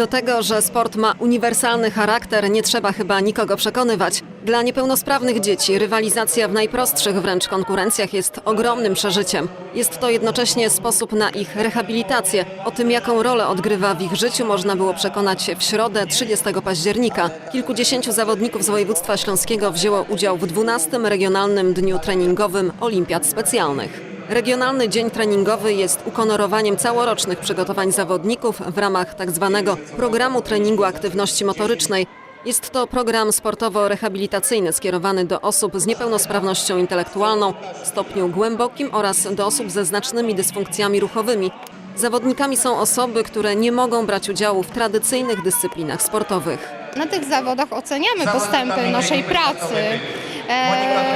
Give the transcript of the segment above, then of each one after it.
Do tego, że sport ma uniwersalny charakter, nie trzeba chyba nikogo przekonywać. Dla niepełnosprawnych dzieci rywalizacja w najprostszych wręcz konkurencjach jest ogromnym przeżyciem. Jest to jednocześnie sposób na ich rehabilitację. O tym, jaką rolę odgrywa w ich życiu, można było przekonać się w środę 30 października. Kilkudziesięciu zawodników z województwa śląskiego wzięło udział w 12. Regionalnym Dniu Treningowym Olimpiad Specjalnych. Regionalny Dzień Treningowy jest ukonorowaniem całorocznych przygotowań zawodników w ramach tzw. programu treningu aktywności motorycznej. Jest to program sportowo-rehabilitacyjny skierowany do osób z niepełnosprawnością intelektualną w stopniu głębokim oraz do osób ze znacznymi dysfunkcjami ruchowymi. Zawodnikami są osoby, które nie mogą brać udziału w tradycyjnych dyscyplinach sportowych. Na tych zawodach oceniamy postępy naszej pracy.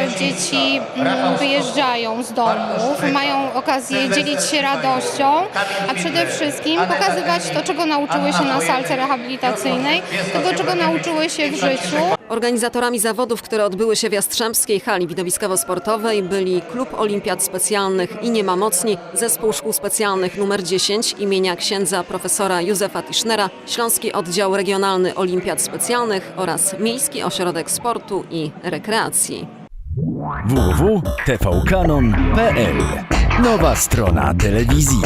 Dzieci mm, wyjeżdżają z domów, mają okazję dzielić się radością, a przede wszystkim pokazywać to, czego nauczyły się na salce rehabilitacyjnej, tego, czego nauczyły się w życiu. Organizatorami zawodów, które odbyły się w Jastrzębskiej Hali Widowiskowo-Sportowej byli Klub Olimpiad Specjalnych i Nie ma Mocni, Zespół Szkół Specjalnych nr 10 imienia księdza profesora Józefa Tischnera, Śląski Oddział Regionalny Olimpiad Specjalnych oraz Miejski Ośrodek Sportu i Rekreacji. www.tvkanon.pl Nowa strona telewizji.